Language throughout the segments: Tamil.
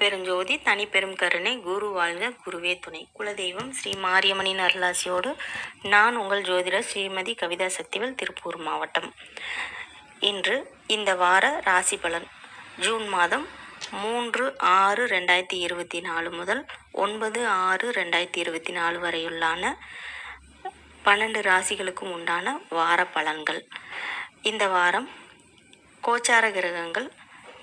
அருட்பெருஞ்சோதி தனிப்பெரும் கருணை குரு வாழ்க குருவே துணை. குலதெய்வம் ஸ்ரீ மாரியம்மனின் அருளாசியோடு நான் உங்கள் ஜோதிடர் ஸ்ரீமதி கவிதா சக்திவேல் திருப்பூர் மாவட்டம். இன்று இந்த வார ராசி பலன். ஜூன் மாதம் மூன்று ஆறு ரெண்டாயிரத்தி இருபத்தி நாலு முதல் ஒன்பது ஆறு ரெண்டாயிரத்தி இருபத்தி நாலு வரையுள்ளான பன்னெண்டு ராசிகளுக்கும் உண்டான வார பலன்கள். இந்த வாரம் கோச்சார கிரகங்கள்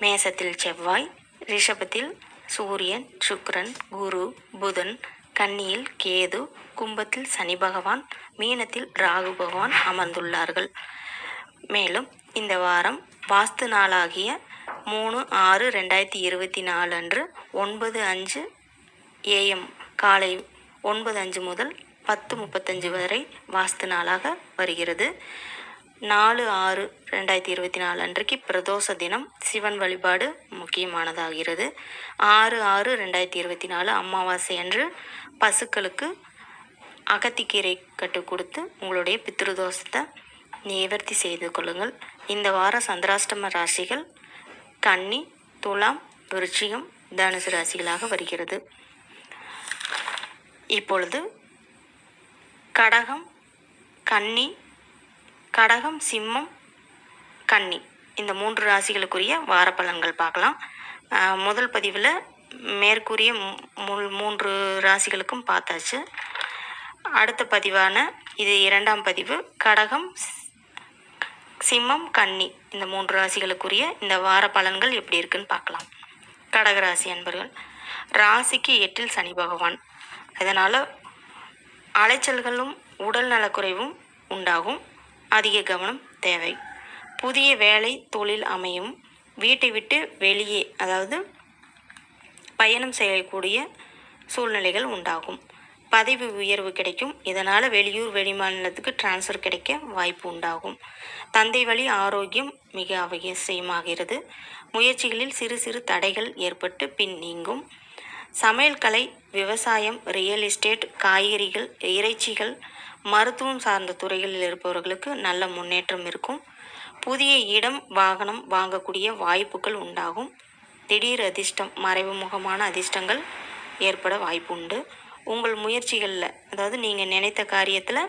மேசத்தில் செவ்வாய் ரிஷபத்தில் சூரியன் சுக்ரன் குரு புதன் கன்னியில் கேது கும்பத்தில் சனி பகவான் மீனத்தில் ராகு பகவான் அமர்ந்துள்ளார்கள். மேலும் இந்த வாரம் வாஸ்து நாளாகிய மூணு ஆறு ரெண்டாயிரத்தி இருபத்தி நாலு அன்று ஒன்பது அஞ்சு ஏஎம் காலை ஒன்பது அஞ்சு முதல் பத்து முப்பத்தஞ்சு வரை வாஸ்து நாளாக வருகிறது. நாலு ஆறு ரெண்டாயிரத்தி இருபத்தி நாலு அன்றைக்கு பிரதோஷ தினம் சிவன் வழிபாடு முக்கியமானதாகிறது. ஆறு ஆறு ரெண்டாயிரத்தி இருபத்தி நாலு அமாவாசை அன்று பசுக்களுக்கு அகத்திக்கீரை கட்டு கொடுத்து உங்களுடைய பித்ருதோஷத்தை நிவர்த்தி செய்து கொள்ளுங்கள். இந்த வார சந்திராஷ்டம ராசிகள் கன்னி துலாம் விருச்சிகம் தனுசு ராசிகளாக வருகிறது. இப்பொழுது கடகம் கன்னி கடகம் சிம்மம் கன்னி. இந்த மூன்று ராசிகளுக்குரிய வார பலன்கள் பார்க்கலாம் முதல் பதிவில் மேற்கூறிய மூன்று ராசிகளுக்கும் பார்த்தாச்சு. அடுத்த பதிவான இது இரண்டாம் பதிவு கடகம் சிம்மம் கன்னி. இந்த மூன்று ராசிகளுக்குரிய இந்த வார பலன்கள் எப்படி இருக்குன்னு பார்க்கலாம். கடகராசி அன்பர்கள் ராசிக்கு எட்டில் சனி பகவான். அதனால் அலைச்சல்களும் உடல் நலக்குறைவும் உண்டாகும். அதிக கவனம் தேவை. புதிய வேலை தொழில் அமையும். வீட்டை விட்டு வெளியே அதாவது பயணம் செய்யக்கூடிய சூழ்நிலைகள் உண்டாகும். பதவி உயர்வு கிடைக்கும். இதனால் வெளியூர் வெளிமாநிலத்துக்கு டிரான்ஸ்ஃபர் கிடைக்க வாய்ப்பு உண்டாகும். தந்தை வழி ஆரோக்கியம் மிக அவசியமாகிறது. முயற்சிகளில் சிறு சிறு தடைகள் ஏற்பட்டு பின் நீங்கும். சமையல் கலை விவசாயம் ரியல் எஸ்டேட் காய்கறிகள் இறைச்சிகள் மருத்துவம் சார்ந்த துறைகளில் இருப்பவர்களுக்கு நல்ல முன்னேற்றம் இருக்கும். புதிய இடம் வாகனம் வாங்கக்கூடிய வாய்ப்புகள் உண்டாகும். திடீர் அதிர்ஷ்டம் மறைமுகமான அதிர்ஷ்டங்கள் ஏற்பட வாய்ப்பு உண்டு உங்கள் முயற்சிகளில் அதாவது நீங்கள் நினைத்த காரியத்தில்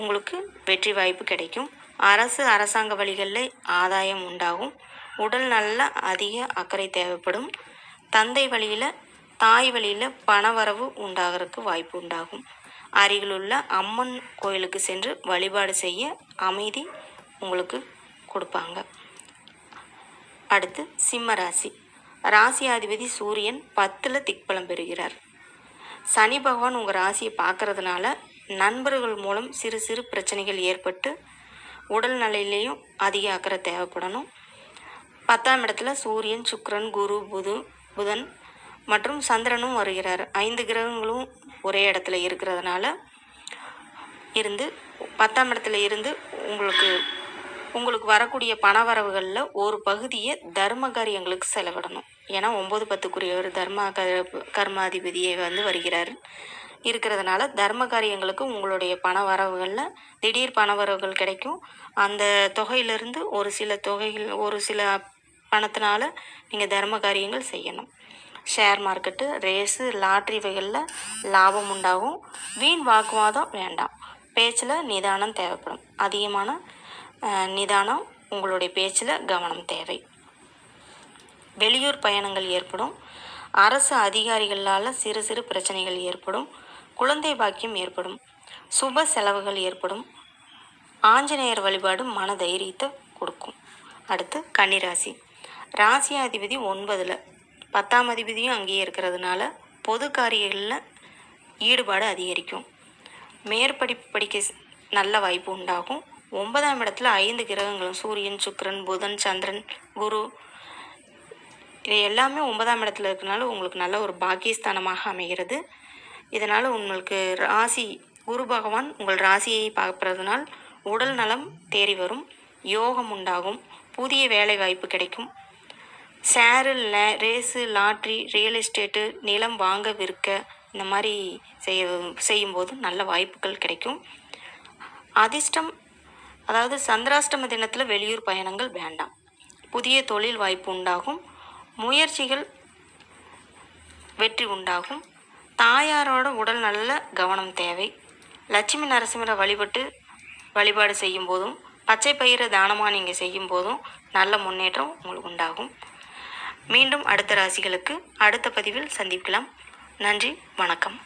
உங்களுக்கு வெற்றி வாய்ப்பு கிடைக்கும். அரசு அரசாங்க வழிகளில் ஆதாயம் உண்டாகும். உடல் நல்ல அதிக அக்கறை தேவைப்படும். தந்தை வழியில் தாய் வழியில் பணவரவு உண்டாகிறதுக்கு வாய்ப்பு உண்டாகும். அருகிலுள்ள அம்மன் கோயிலுக்கு சென்று வழிபாடு செய்ய அமைதி உங்களுக்கு கொடுப்பாங்க. அடுத்து சிம்ம ராசி ராசி அதிபதி சூரியன் பத்தில் திக்பலம் பெறுகிறார். சனி பகவான் உங்கள் ராசியை பார்க்கறதுனால நண்பர்கள் மூலம் சிறு சிறு பிரச்சனைகள் ஏற்பட்டு உடல் நிலையிலையும் அதிக அக்கறை தேவைப்படணும். பத்தாம் இடத்துல சூரியன் சுக்ரன் குரு புது புதன் மற்றும் சந்திரனும் வருகிறார். ஐந்து கிரகங்களும் ஒரே இடத்துல இருக்கிறதுனால இருந்து பத்தாம் இடத்துல இருந்து உங்களுக்கு உங்களுக்கு வரக்கூடிய பண வரவுகளில் ஒரு பகுதியை தர்ம காரியங்களுக்கு செலவிடணும். ஏன்னா ஒம்பது பத்துக்குரியவர் தர்ம க கர்மாதிபதியை வந்து வருகிறார். இருக்கிறதுனால தர்ம காரியங்களுக்கு உங்களுடைய பண வரவுகளில் திடீர் பண வரவுகள் கிடைக்கும். அந்த தொகையிலிருந்து ஒரு சில தொகைகள் ஒரு சில பணத்தினால நீங்கள் தர்ம காரியங்கள் செய்யணும். ஷேர் மார்க்கெட்டு ரேஸு லாட்ரி வகைகளில் லாபம் உண்டாகும். வீண் வாக்குவாதம் வேண்டாம். பேச்சில் நிதானம் தேவைப்படும். அதிகமான நிதானம் உங்களுடைய பேச்சில் கவனம் தேவை. வெளியூர் பயணங்கள் ஏற்படும். அரசு அதிகாரிகளால் சிறு சிறு பிரச்சனைகள் ஏற்படும். குழந்தை பாக்கியம் ஏற்படும். சுப செலவுகள் ஏற்படும். ஆஞ்சநேயர் வழிபாடு மன தைரியத்தை கொடுக்கும். அடுத்து கன்னிராசி. ராசி அதிபதி ஒன்பதில் பத்தாம் அதிபதியும் அங்கேயே இருக்கிறதுனால பொது காரியங்களில் ஈடுபாடு அதிகரிக்கும். மேற்படிப்பு படிக்க நல்ல வாய்ப்பு உண்டாகும். ஒன்பதாம் இடத்துல ஐந்து கிரகங்களும் சூரியன் சுக்கரன் புதன் சந்திரன் குரு இது எல்லாமே ஒன்பதாம் இடத்துல இருக்கனால உங்களுக்கு நல்ல ஒரு பாக்கியஸ்தானமாக அமைகிறது. இதனால் உங்களுக்கு ராசி குரு பகவான் உங்கள் ராசியை பார்ப்பதனால் உடல் நலம் தேறி வரும் யோகம் உண்டாகும் புதிய வேலை வாய்ப்பு கிடைக்கும். Share race lottery real estate நிலம் வாங்க விற்க இந்த மாதிரி செய்ய செய்யும்போது நல்ல வாய்ப்புகள் கிடைக்கும். அதிர்ஷ்டம் அதாவது சந்திராஷ்டம தினத்தில் வெளியூர் பயணங்கள் வேண்டாம். புதிய தொழில் வாய்ப்பு உண்டாகும். முயற்சிகள் வெற்றி உண்டாகும். தாயாரோட உடல் நல்ல கவனம் தேவை. லட்சுமி நரசிம்மரை வழிபட்டு வழிபாடு செய்யும் போதும் பச்சை பயிரை தானமாக நீங்கள் செய்யும் போதும் நல்ல முன்னேற்றம் உங்களுக்கு உண்டாகும். மீண்டும் அடுத்த ராசிகளுக்கு அடுத்த பதிவில் சந்திக்கலாம். நன்றி வணக்கம்.